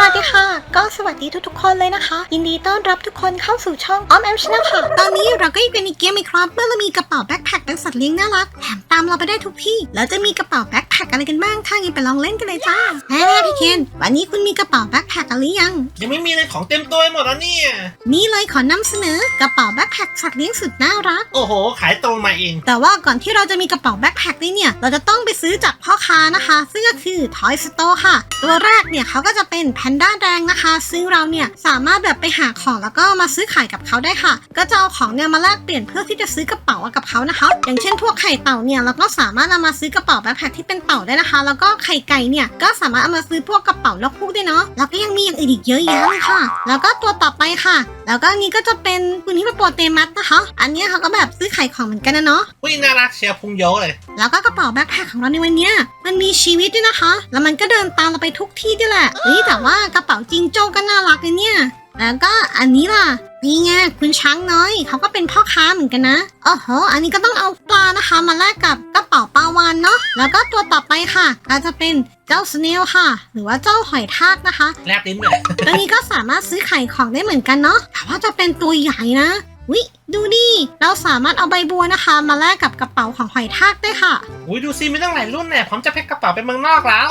สวัสดีค่ะ ก็สวัสดีทุกๆคนเลยนะคะ ยินดีต้อนรับทุกคนเข้าสู่ช่องออมแอมชนะค่ะ ตอนนี้เราก็อยู่กันในเกมอีกครับ เมื่อเรามีกระเป๋าแบ็คแพคเป็นสัตว์เลี้ยงน่ารัก แถมตามเราไปได้ทุกที่ แล้วจะมีกระเป๋าแบ็คแพคอะไรกันบ้าง ถ้างั้นไปลองเล่นกันเลยจ้าแฮ่พี่เคนวันนี้คุณมีกระเป๋าแบ็คแพคอะไรยัง ยังไม่มีเลยของเต็มตัวไปหมดแล้วเนี่ย นี่เลยขอนำเสนอกระเป๋าแบ็คแพคสัตว์เลี้ยงสุดน่ารัก โอ้โห ขายตรงมาเอง แต่ว่าก่อนที่เราจะมีกระเป๋าแบ็คแพคนี้เนี่ย เราจะต้องไปซื้อจากพ่อค้านะคะ ซึ่งก็คือ Toy Store ค่ะ ตัวแรกเนี่ยเขาก็จะเป็นแพนด้าแดงนะคะ ซึ่งเราเนี่ยสามารถแบบไปหาของแล้วก็มาซื้อขายกับเขาได้ค่ะ ก็จะเอาของเนี่ยมาแลกเปลี่ยนเพื่อที่จะซื้อกระเป๋ากับเขานะคะ อย่างเช่นพวกไข่เต่าเนี่ยเราก็สามารถเอามาซื้อกระเป๋าแบ็คแพคที่เป็นเต่าได้นะคะ แล้วก็ไข่ไก่เนี่ยก็สามารถเอามาซื้อพวกกระเป๋านกพูกได้เนาะแล้วก็ยังมีอย่างอื่นอีกเยอะแยะเลยค่ะ แล้วก็ตัวต่อไปค่ะ แล้วก็อันนี้ก็จะเป็นคุณฮิปโปเตมัสนะคะอันเนี้ยเขาก็แบบซื้อขายของเหมือนกันนะเนาะอุ้ยน่ารักเชียร์พุงโยเลย แล้วก็กระเป๋าแบ็คแพคของเราในวันเนี้ยมันมีชีวิตด้วยนะคะ แล้วมันก็เดินตามเราไปทุกที่ด้วยแหละเฮ้ยแต่ว่ากระเป๋าจิงโจ้ก็น่ารักเลยเนี่ย แล้วก็อันนี้ล่ะ นี่ไงคุณช้างน้อย เขาก็เป็นพ่อค้าเหมือนกันนะโอ้โห อันนี้ก็ต้องเอาปลานะคะ มาแลกกับกระเป๋าปลาวานเนาะ แล้วก็ตัวต่อไปค่ะก็จะเป็นเจ้าสเนลค่ะ หรือว่าเจ้าหอยทากนะคะแลบลิ้นเลยตัวนี้ก็สามารถซื้อไข่ของได้เหมือนกันเนาะ แต่ว่าจะเป็นตัวใหญ่นะ วิดูดิเราสามารถเอาใบบัวนะคะ มาแลกกับกระเป๋าของหอยทากได้ค่ะอุ้ยดูซิมีตั้งหลายรุ่นแน่พร้อมจะแพ็คกระเป๋าไปเมืองนอกแล้ว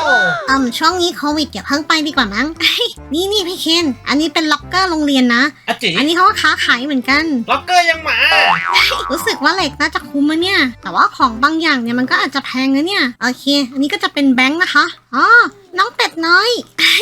อืมช่วงนี้โควิดอย่าเพิ่งไปดีกว่ามั้ง นี่นี่พี่เคนอันนี้เป็นล็อกเกอร์โรงเรียนนะอะจิอันนี้เขาก็ค้าขายเหมือนกัน ล็อกเกอร์ยังหมา รู้สึกว่าเหล็กน่าจะคุ้มนะเนี่ย แต่ว่าของบางอย่างเนี่ยมันก็อาจจะแพงนะเนี่ย โอเค อันนี้ก็จะเป็นแบงค์นะคะ อ๋อ น้องเป็ดน้อยเป็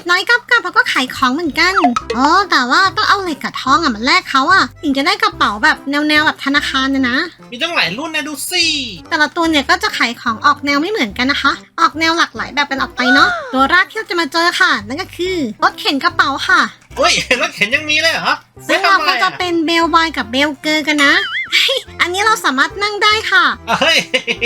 ดน้อยกับกับเขาก็ขายของเหมือนกันอ๋อแต่ว่าต้องเอาเหล็กกับทองอะมันแลกเขาอะถึงจะได้กระเป๋าแบบแนวแนวๆแบบธนาคารนะนะ มีตั้งหลายรุ่นนะดูสิแต่ละตัวเนี่ยก็จะขายของออกแนวไม่เหมือนกันนะคะ ออกแนวหลากหลายแบบเป็นออกไปเนาะตัวแรกที่เราจะมาเจอค่ะ นั่นก็คือรถเข็นกระเป๋าค่ะอุ้ยรถเข็นยังมีเลยเหรอซึ่งไว้เราทำอก็ไอจะเป็นเบลบอยกับเบลเกอร์กันนะ อันนี้เราสามารถนั่งได้ค่ะ เฮ้ย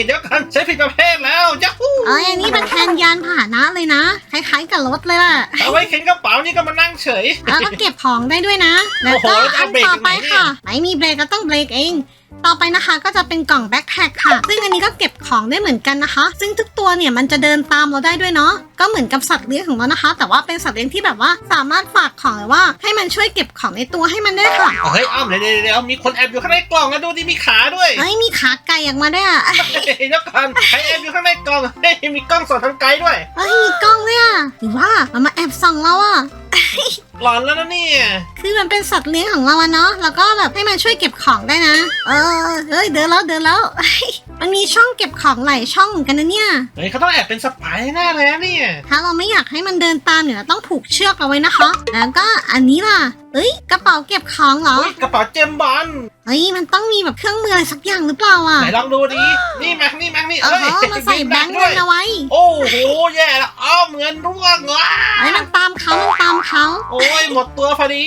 เดี๋ยวกันใช้ผิดประเภทแล้วยัฮู้เอ้ยอันนี้เป็นแทนยานพาหนะเลยนะ คล้ายๆกับรถเลยแหละเอาไว้เข็นกระเป๋านี่ก็มานั่งเฉย แล้วก็เก็บของได้ด้วยนะ แล้วก็โอ้โหแล้วจะอัเอานเบรกต่อไปยังไงเนี่ยค่ะ ไม่มีเบรกก็ต้องเบรกเอง ต่อไปนะคะก็จะเป็นกล่องแบ็คแพคค่ะ ซึ่งอันนี้ก็เก็บของได้เหมือนกันนะคะ ซึ่งทุกตัวเนี่ยมันจะเดินตามเราได้ด้วยเนาะ ก็เหมือนกับสัตว์เลี้ยงของเรานะคะ แต่ว่าเป็นสัตว์เลี้ยงที่แบบว่าสามารถฝากของหรือว่า ให้มันช่วยเก็บของในตัวให้มันได้ค่ะเฮ้ยอ้อมเดี๋ยวเดี๋ยวเดี๋ยวมีคนแอบอยู่ข้างในกล่องนะดูดิมีขาด้วยเฮ้ยมีขาไก่ออกมาด้วยอะเดี๋ยวกันใครแอบอยู่ข้างในกล่องเฮ้ยมีกล้องส่องทางไกลด้วยเฮ้ยมีกล้องด้วยอะหรือว่ามันมาแอบส่องเราอะหลอนแล้วนะเนี่ยคือมันเป็นสัตว์เลี้ยงของเราอะเนาะแล้วก็แบบให้มันช่วยเก็บของได้นะ เออเฮ้ยเดินแล้วเดินแล้ว มันมีช่องเก็บของหลายช่องเหมือนกันนะเนี่ย เฮ้ยเขาต้องแอบเป็นสปายแน่เลยนะเนี่ยถ้าเราไม่อยากให้มันเดินตามเนี่ยเราต้องผูกเชือกเอาไว้นะคะ แล้วก็อันนี้ล่ะเอ้ยกระเป๋าเก็บของเหรอ อุ๊ยกระเป๋าเจมส์บอลเฮ้ยมันต้องมีแบบเครื่องมืออะไรสักอย่างหรือเปล่าอะไหนลองดูดินี่แม็กนี่แม็กนี่เอเอ้ยอมาใส่แบงค์ด้เงิวยนเอาไว้โอ้โหแย่แล้วอ้อมเงินร่วงว้าเฮ้ยมันตามเขามันตามเขา โอ้ยหมดตัวพอดี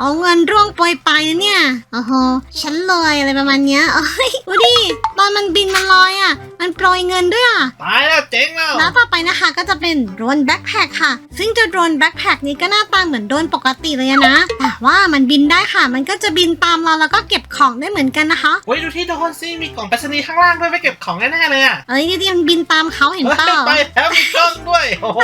เอาเงินร่วงโปรยไปนะเนี่ย โอ้โห ฉันรวยอะไรประมาณเนี้ยเอ้ยดูดิ ตอนมันบินมันลอยอะ มันโปรยเงินด้วยอะ ตายแล้วเจ๊งแล้ว แล้วต่อไปนะคะก็จะเป็นโดรนแบ็คแพคค่ะ ซึ่งเจะโดรนแบ็คแพคนี้ก็หน้าตาเหมือนโดรนปกติเลยอะนะ แต่ว่ามันบินได้ค่ะ มันก็จะบินตามเราแล้วก็เก็บของได้เหมือนกันนะคะโอ้ยดูที่โดนซิมีกล่องไปรษณีย์ข้างล่างด้วยไปเก็บของแน่ๆเลยอะเอ้ยนี่มันบินตามเขาเห็นเปล่า ไปแล้วมีกล้องด้วย โอ้โห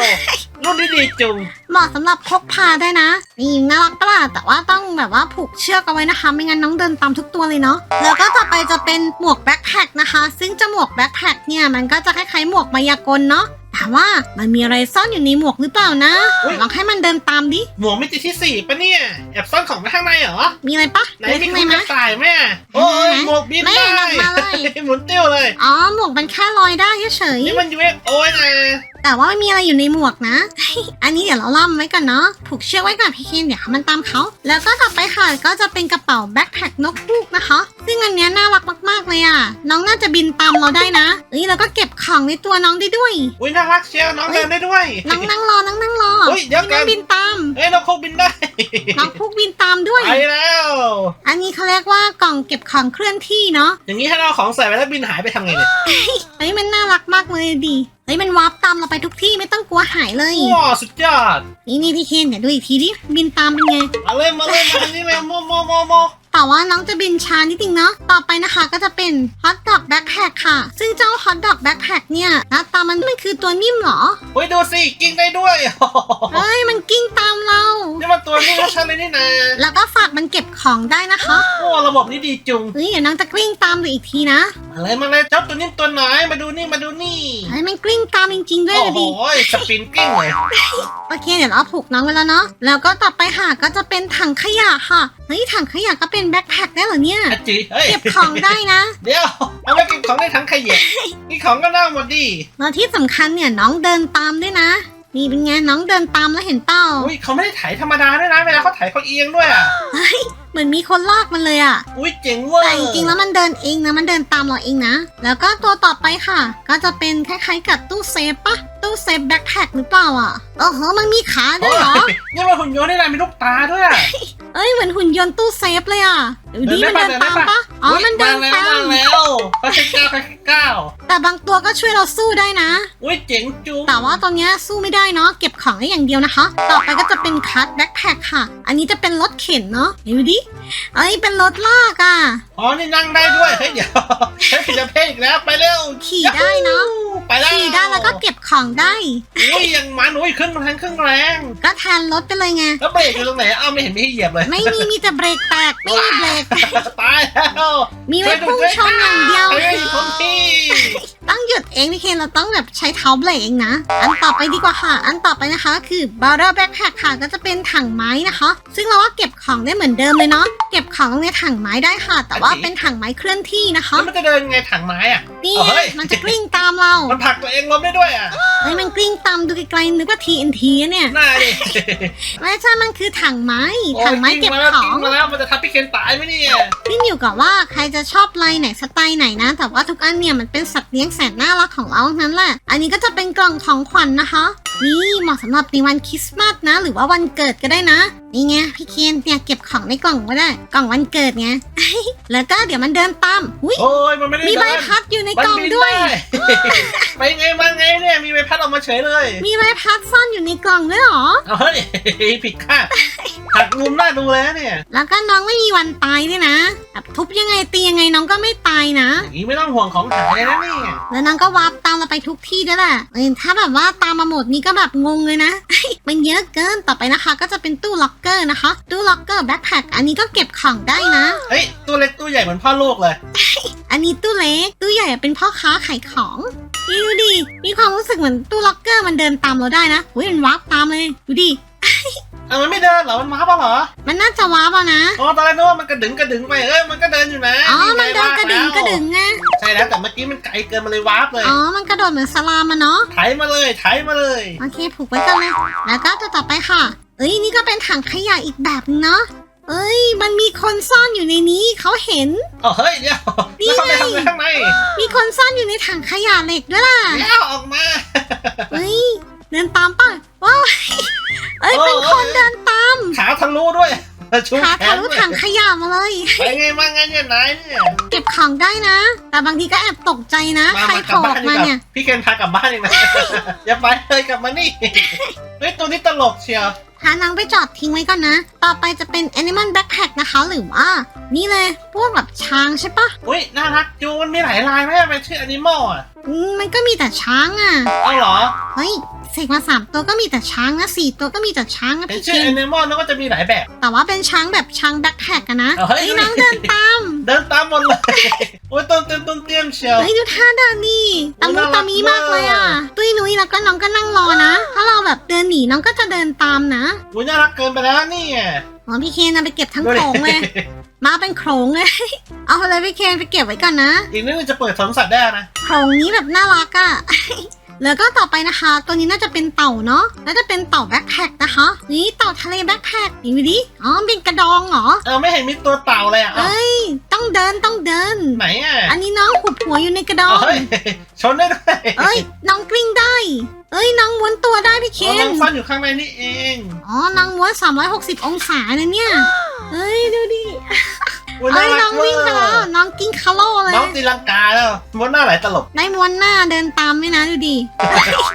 รุ่นนี้ดีจุงเหมาะสำหรับพกพาได้นะ นี่น่ารักปะล่ะแต่ว่าต้องแบบว่าผูกเชือกเอาไว้นะคะ ไม่งั้นน้องเดินตามทุกตัวเลยเนาะแล้วก็ต่อไปจะเป็นหมวกแบ็คแพคนะคะ ซึ่งเจะหมวกแบ็คแพคเนี่ยมันก็จะคล้ายๆหมวกมายากลเนาะแต่ว่ามันมีอะไรซ่อนอยู่ในหมวกหรือเปล่านะอุ๊ยลองให้มันเดินตามดิหมวกมิติที่สี่ปะเนี่ยแอบซ่อนของไว้ข้างในเหรอมีอะไรปะไหนมีมีข้างในคุณไหมกระต่ายไหมอะโอ้ยหมวกบินไม่ได้หลอกมาเลยหมุนติ้วเลยอ๋อหมวกมันแค่ลอยได้เฉยนี่มัน UFO นะๆ แต่ว่าไม่มีอะไรอยู่ในหมวกนะ อันนี้เดี๋ยวเราล่ำไว้ก่อนเนาะ ผูกเชือกไว้ก่อนพี่เคนเดี๋ยวมันตามเขา แล้วก็ต่อไปค่ะก็จะเป็นกระเป๋าแบ็คแพคนกฮูกนะคะ ซึ่งอันเนี้ยน่ารักมากๆเลยอะ น้องน่าจะบินตามเราได้นะเอ้ยแล้วก็เก็บของในตัวน้องได้ด้วย อุ้ยน่ารักเชียวน้องเดินได้ด้วย น้องนั่งรอ น้องนั่งรอเฮ้ยเดี๋ยวก่น้ออนงบินตาม เฮ้ยน้องโคกบินได้น้องพุกบินตามด้วย ไปแล้ว อันนี้เขาเรียกว่ากล่องเก็บของเคลื่อนที่เนาะ อย่างนี้ถ้าเราเอาของใส่ไปแล้วบินหายไปทำไงเนี่ยเฮ้ยมันน่ารักมากเลยดิเฮ้ยมันวาร์ปตามเราไปทุกที่ไม่ต้องกลัวหายเลย ว้าวสุดยอด นี่นี่พี่เคนเดี๋ยวดูอีกทีดิบินตามเป็นไง มาเลยมาเลยมาทางนี้เลยโมโมโมโม แต่ว่าน้องจะบินช้านิดนึงเนาะต่อไปนะคะก็จะเป็นฮอ t ดอกแบ็คแพคค่ะ ซึ่งเจ้าฮอ t ดอกแบ็คแพคเนี่ยหน้าตามันมันคือตัวนิ่มเหรอเฮ้ยดูสิกิ้งได้ด้วยเอ้ยมันกิ้งตามเรา นี่มันตัวนี้ชัดเลยนี่นะแล้วก็ฝากมันเก็บของได้นะคะ โอ้ระบบนี้ดีจุงเฮ้ยเดี๋ยวน้องจะกลิ้งตามดูอีกทีนะมาเลยมาเลยเจ้าตัวนี้ตัวไหนมาดูนี่มาดูนี่เฮ้ยมันกลิ้งตามจริงๆด้วยโอ้ดูโหดิ สปินกิ้งเลยโอเคเดี๋ยวเราผูกน้องไว้แล้วเนาะ แล้วก็ต่อไปค่ะก็จะเป็นถังขยะค่ะ เฮ้ยถังขยะก็เป็นแบ็คแพคได้เหรอเนี่ย อาจิเฮ้ยเก็บของได้นะ เดี๋ยวเอาไปเก็บของในถังขยะนี่ของก็เน่าหมดดิแล้วที่สำคัญเนี่ยน้องเดินตามด้วยนะ นี่เป็นไงน้องเดินตามแล้วเห็นเป้าอุ้ยเขาไม่ได้ถ่ายธรรมดาด้วยนะเวลาเขาถ่ายเขาเอียงด้วยอะ เหมือนมีคนลากมันเลยอะอุ้ยเจ๋งเวอร์แต่จริงๆแล้วมันเดินเองนะมันเดินตามเราเองนะ แล้วก็ตัวต่อไปค่ะ ก็จะเป็นคล้ายๆกับตู้เซฟปะตู้เซฟแบ็คแพคหรือเปล่าอะโอ้โหมันมีขาด้วยเหรอโอ้ยนี่มันหุ่นยนต์นี่นะมีลูกตาด้วยอะ เอ้ยเหมือนหุ่นยนต์ตู้เซฟเลยอะดูดิเดิมันนเดินได้ตามปะ ปะอ๋อมันเดินมาแล้วตามมาแล้วเขาใช้ก้าวเขาใช้ก้าวแต่บางตัวก็ช่วยเราสู้ได้นะ อุ้ยเจ๋งจุงแต่ว่าตอนเนี้ยสู้ไม่ได้เนาะเก็บของได้อย่างเดียวนะคะ ต่อไปก็จะเป็นคัทแบ็คแพคค่ะ อันนี้จะเป็นรถเข็นเนาะดูดิเอ้ยเป็นรถลากอะ อ๋อ นี่นั่งได้ด้วย เฮ้ย เดี๋ยวเฮ้ยผิดประเภทอีกแล้ว ไปเร็วขี่ได้เนาะ ไปแล้วขี่ได้ แล้วก็เก็บของได้อุ้ยยังมันอุ้ยขึ้นมาทางเครื่องแรง ก็แทนรถไปเลยไง แล้วเบรกอยู่ตรงไหนอ้าวไม่เห็นมีให้เหยียบเลย ไม่มีมีแต่เบรกแตกไม่มีเบรกตายแล้วมีไว้พุ่งชนอย่างเดียวเฮ้ยผมพี่ต้องหยุดเองพี่เคนเราต้องแบบใช้เท้าเบรกเองนะ อันต่อไปดีกว่าค่ะ อันต่อไปนะคะก็คือ b a r r e l Backpack ค่ะก็จะเป็นถังไม้นะคะ ซึ่งเราก็เก็บของได้เหมือนเดิมเลยเนาะเก็บ ของในถังไม้ได้ค่ะ แต่ว่าเป็นถังไม้เคลื่อนที่นะคะ แล้วมันจะเดินไงถังไม้อะนี่เอาเฮ้ยมันจะกลิ้งตามเรา มันผลักตัวเองล้มได้ด้วยอะเฮ้ยมันกลิ้งตามดูไกลๆนึกว่า TNT อะเนี่ยน่าดิไม่ใช่มันคือถังไม้ถังไม้เก็บโยกิ้งมาแล้วขอกิ้งงมาแล้วมันจะทับพี่เคนตายไหมเนี่ยขึ้นอยู่กับว่าใครจะชอบลายไหนสไตล์ไหนนะ แต่ว่าทุกอันเนี่ยมันเป็นสัตว์เลี้ยงแสนน่ารักของเราทั้งนั้นแหละ อันนี้ก็จะเป็นกล่องของขวัญนะคะนี่เหมาะสำหรับในวันคริสต์มาสนะ หรือว่าวันเกิดก็ได้นะ นี่ไงพี่เคนเนี่ยเก็บของในกล่องก็ได้ กล่องวันเกิดไง แล้วก็เดี๋ยวมันเดินตามอุ้ยโอ้ยมันไม่ได้มีใบเดินพัดอยู่ในมันกล่องบินด้วย ได้ไปไงมาไงเนี่ยมีใบพัดออกมาเฉยเลย มีใบพัดซ่อนอยู่ในกล่องด้วยเหรอ เอาเฮ้ยผิดคาดหักมุมหน้าดูแล้วเนี่ย แล้วก็น้องไม่มีวันตายด้วยนะแบบทุบยังไงตียังไงน้องก็ไม่ตายนะ อย่างนี้ไม่ต้องห่วงของหายเลยนะเนี่ย แล้วน้องก็วาร์ปตามเราไปทุกที่ด้วยแหละเออถ้าแบบว่าตามมาหมดนี้ก็แบบงงเลยนะ มันเยอะเกินต่อไปนะคะ ก็จะเป็นตู้ล็อกเกอร์นะคะ ตู้ล็อกเกอร์แบ็คแพคอันนี้ก็เก็บของได้นะเฮ้ยตัวเล็กตัวใหญ่เหมือนพ่อลูกเลย อันนี้ตู้เล็กตู้ใหญ่เป็นพ่อค้าขายของนี่ดูดิ มีความรู้สึกเหมือนตู้ล็อกเกอร์มันเดินตามเราได้นะอุ้ยมันวาร์ปตามเลย ดูดิ เอามันไม่เดินเหรอ มันมาเปล่าเหรอ มันน่าจะวาร์ปอะนะ อ๋อตอนแรกนึกว่ามันกระดึงกระดึงไป เอ้ยมันก็เดินอยู่นะอ๋อ มันไงเดินกระดึงวาร์ปกระดึงไงแล้วใช่แล้วแต่เมื่อกี้มันไกลเกินมาเลยวาร์ปเลย อ๋อ มันกระโดดเหมือนสลามอะเนาะไถมาเลยไถมาเลย โอเค ผูกไว้กันเลยแล้วก็ตัวต่อไปค่ะ เอ้ยนี่ก็เป็นถังขยะอีกแบบนึงเนาะ เอ้ย มันมีคนซ่อนอยู่ในนี้เขาเห็น อ๋อเฮ้ยเดี๋ยวนี่แล้วเข้าไปไง ทำไงข้างในมีคนซ่อนอยู่ในถังขยะเหล็กด้วยล่ะแล้วออกมาเฮ้ย เดินตามป่ะว้าวเอ้ยโอ้เป็นคนเดินตามขาทะลุด้วยชูขาแขทะนลุด้วยถังขยะมาเลย ไปไงมาไงเนี่ยนายเนี่ย เก็บของได้นะ แต่บางทีก็แอบตกใจนะ มาใครมาโผกลับล่อบ้าอนกดีมากว่าเนี่ยพี่เคนพากลับบ้านเองนะ อย่าไปเลยกลับมานี่ เฮ้ยตัวนี้ตลกเชียว หานางไปจอดทิ้งไว้ก่อนนะ ต่อไปจะเป็น Animal Backpack นะคะ หรือว่า นี่เลยพวกแบบช้างใช่ปะอุ้ยน่ารักจูมันมีหลายลายไหมเป็นชื่ออนิมอลอะอืมมันก็มีแต่ช้างอะ เอาเหรอ เฮ้ย เสกมาสามตัวก็มีแต่ช้างนะสี่ตัวก็มีแต่ช้างนะเป็นพี่ชื่เกออนนิมอลแล้วก็จะมีหลายแบบ แต่ว่าเป็นช้างแบบช้างแบ็คแพคอะนะเอาเฮ้ยเฮ้ยน้องเดินตามเดินตามหมดเลย โอ้ยต้นเต้นต้นเตี้ยมเชียวเฮ้ยดูท่าเดินนี่ตะมุตะมีมากเลยอะตุ้ยนุ้ยแล้วก็น้องก็นั่งรอนะ ถ้าเราแบบเดินหนีน้องก็จะเดินตามนะอุ้ยน่ารักเกินไปแล้วนี่ไงอ๋อพี่เคนเอาไปเก็บทั้งดูโขดิลงเลย มาเป็นโขลงเลย เอาไปเลยพี่เคนไปเก็บไว้ก่อนนะ อีกนิดนึงจะเปิดสวนสัตว์ได้นะ โขลงนี้แบบน่ารักอะ่ะ แล้วก็ต่อไปนะคะ ตัวนี้น่าจะเป็นเต่าเนาะน่าจะเป็นเต่าแบ็คแพคนะคะ นี่เต่าทะเลแบ็คแพคนี่วิดิอ๋อเป็นกระดองเหรอเออไม่เห็นมีตัวเต่าเลยอะเอาเอ้ยต้องเดินต้องเดินไหนอะอันนี้น้องหุบหัวอยู่ในกระดอเอางเฮ้ยชนได้ด้วยเอ้ยน้องกลิ้งได้ เอ้ยน้องม้วนตัวได้พี่เคอ๋อนน้องซ่อนอยู่ข้างในนี่เองอ๋อน้องม้วน360 องศาเลยเนี่ยเอ้ยดูดิ อุ๊ยเอ้ยน่ารัน้กองวิ่งไปเวอแล้วร์น้องกิ้งคาโลเลยน้องตีลังกาแล้วม้วนหน้าไหลตลบ ได้ม้วนหน้าเดินตามด้วยนะดูดิ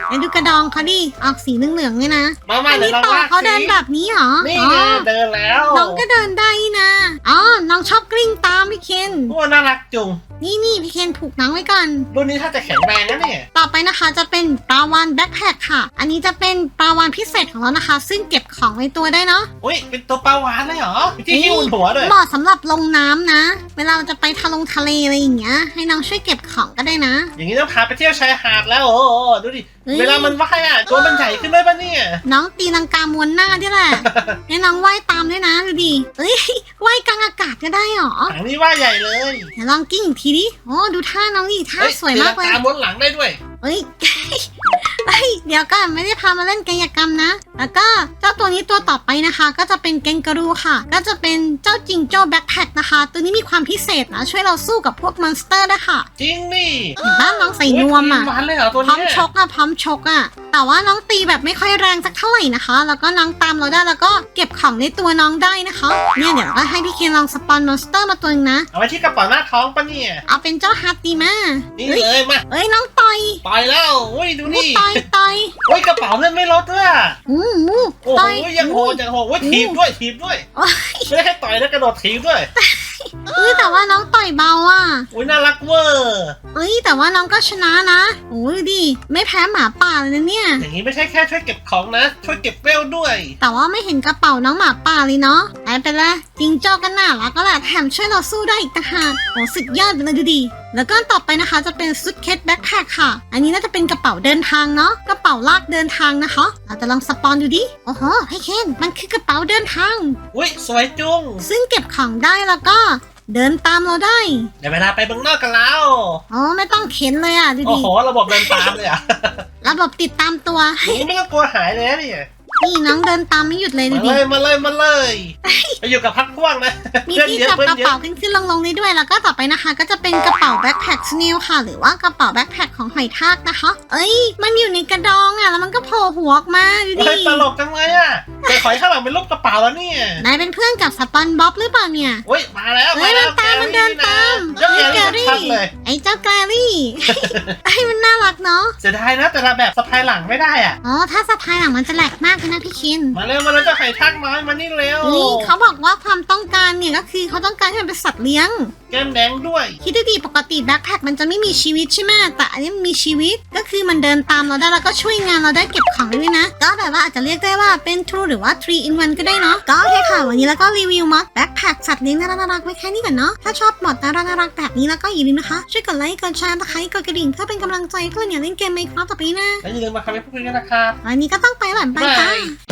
ไอ้ดูกระดองเขาดิออกสีเหลืองๆเลยนะมามาอันเดี๋ยนี้วลองต่อลากเขาเดินสิแบบนี้เหรอนี่อ๋อไงเดินแล้ว น้องก็เดินได้นี่นะอ๋อน้องชอบกลิ้งตาม พี่เคน โอ้น่ารักจุง นี่นี่พี่เคนผูกน้องไว้ก่อน รุ่นนี้ถ้าจะแข็งแรงนะเนี่ย ต่อไปนะคะจะเป็นปลาวานแบ็คแพคค่ะ อันนี้จะเป็นปลาวานพิเศษของเรานะคะ ซึ่งเก็บของในตัวได้เนาะอุ้ยเป็นตัวปลาวานเลยเหรอ ที่หิ้วบนหัวด้วยเหมาะสำหรับลงน้ำนะ เวลาเราจะไปทะลงทะเลอะไรอย่างเงี้ย ให้น้องช่วยเก็บของก็ได้นะ อย่างนี้ต้องพาไปเที่ยวชายหาดแล้ว โอ้โหดูดิ เฮ้ยเวลามันว่ายอะตัวมันใหญ่ขึ้นด้วยปะเนี่ย น้องตีลังกามวนหน้าด้วยแหละให้น้องว่ายตามด้วยนะดูดิเอ้ยว่ายกลางอากาศก็ได้หรอหางนี่ว่ายใหญ่เลย เดี๋ยวลองกิ้งอีกทีดิ โอ้ดูท่าน้องดิท่าเฮ้สวยมากเลตียงม้วนหลังได้ด้วย เฮ้ยเฮ้ยเดี๋ยวก่อนไม่ได้พามาเล่นกายกรรมนะ แล้วก็เจ้าตัวนี้ตัวต่อไปนะคะ ก็จะเป็นเกงการูค่ะ ก็จะเป็นเจ้าจิงโจ้แบ็คแพคนะคะ ตัวนี้มีความพิเศษนะ ช่วยเราสู้กับพวกมอนสเตอร์ได้ค่ะจริงนี่เห็นบ้านน้องใส่นวมอะโยมันเลยเหรอตัวพร้อมเนี้ยชกอะพร้อมชกอะแต่ว่าน้องตีแบบไม่ค่อยแรงสักเท่าไหร่นะคะ แล้วก็น้องตามเราได้แล้วก็เก็บของในตัวน้องได้นะคะ เนี่ยเดี๋ยวก็ให้พี่เคนลองสปอนมอนสเตอร์มาตัวนึงนะ เอาไว้ที่กระเป๋าหน้าท้องปะเนี่ย เอาเป็นเจ้าฮาร์ตีมานี่เฮ้ยเลยมา เอ้ยน้องต่ อยปล่อยแล้วอุ้ยดูอู้นี่ต่อยต่อยอุ้ยกระเป๋าเลื่อนไม่ลดด้วยอะอู้หูโอ้โหต่อยยังโหดยังโหดอุ้ยถีบด้วยถีบด้วยโอ้ยไม่ได้แค่ต่อยแล้วกระโดดถีบด้วยเอ้ยแต่ว่าน้องต่อยเบาอะอุ้ยน่ารักเวอร์เอ้ยแต่ว่าน้องก็ชนะนะโอ้ยดิไม่แพ้หมาป่าเลยนะเนี่ย อย่างนี้ไม่ใช่แค่ช่วยเก็บของนะ ช่วยเก็บเวลด้วย แต่ว่าไม่เห็นกระเป๋าน้องหมาป่าเลยเนาะไอ้เป็นละจิงโจ้ก็น่ารักก็แหละแถมช่วยเราสู้ได้อีกต่างหากโอ้สุดยอดไปเลยดูดิแล้วก็ต่อไปนะคะจะเป็นซุดเคสแบ็คแพคค่ะ อันนี้น่าจะเป็นกระเป๋าเดินทางเนาะกระเป๋าลากเดินทางนะคะ เราจะลองสปอนดูดิโอ้โหให้เคนมันคือกระเป๋าเดินทาง อุ้ยสวยจุง ซึ่งเก็บของได้แล้วก็เดินตามเราได้เดี๋ยวเวลาไปเมืองนอกกันแล้วอ๋อไม่ต้องเข็นเลยอะดูโอ้ดิโหระบบเดินตามเลยอะระบบติดตามตัวอย่างนี้ไม่ต้องกลัวหายเลยนะเนี่ย นี่น้องเดินตามไม่หยุดเลยดูมาดิ เลยมาเลยมาเลยไปอยู่กับพักพ่วงนะมีเพื่อนที่เยอะจับเพื่อกระนเยเป๋าอะขึ้นขึ้นลงลงได้ด้วย แล้วก็ต่อไปนะคะ ก็จะเป็นกระเป๋าแบ็คแพคสเนลค่ะ หรือว่ากระเป๋าแบ็คแพคของหอยทากนะคะ เอ้ย มันอยู่ในกระดองอะ แล้วมันก็โผล่หัวออกมาดูดิเฮ้ยตลกจังเลยอะแต่ขอยข้างหลังเป็นรูปกระเป๋าแล้วเนี่ยนายเป็นเพื่อนกับสปอนบ๊อบหรือเปล่าเนี่ยอุ้ยมาแล้วเฮ้ยแล้มันตามมันเดินตามเจ้าแกเฮ้ยรี่ ชัดเลย ไอ้เจ้าแกรี่ ไอ้มันน่ารักเนาะ เสียดายนะแต่ละแบบสะพายหลังไม่ได้อะ อ๋อ ถ้าสะพายหลังมันจะแหลกมากเลยนะพี่คินมาเร็วมาเร็วเจ้าไข่ทักน้อยมานี่เร็วนี่เขาบอกว่าความต้องการเนี่ยก็คือเขาต้องการให้มันเป็นสัตว์เลี้ยง แก้มแดงด้วย คิดดูดิปกติแบ็คแพคมันจะไม่มีชีวิตใช่ไหมแต่อันนี้มันมีชีวิตก็คือมันเดินตามเราได้แล้วก็ช่วยงานเราได้เก็บของได้ด้วยนะ ก็แบบว่าอาจจะเรียกได้ว่าเป็น True หรือว่า3 in 1ก็ได้เนาะก็โอเคค่ะ วันนี้แล้วก็รีวิวมอดแบ็คแพคสัตว์เลี้ยงน่ารักๆไว้แค่นี้ก่อนเนาะถ้าชอบมอดน่ารักๆแบบนี้แล้วก็อย่าลืมนะคะช่วยกดไลค์กดแชร์ตะไคร้กดกระดิ่งเพื่อเป็นกำลังใจเพื่อเนี่ยเล่นเกมไมค์ครับต่อไปนะแล้วอย่าลืมมาคอมเมนต์พูดคุยกันนะครับวันนี้ก็ต้องไปแล้วบ๊ายบาย Bye.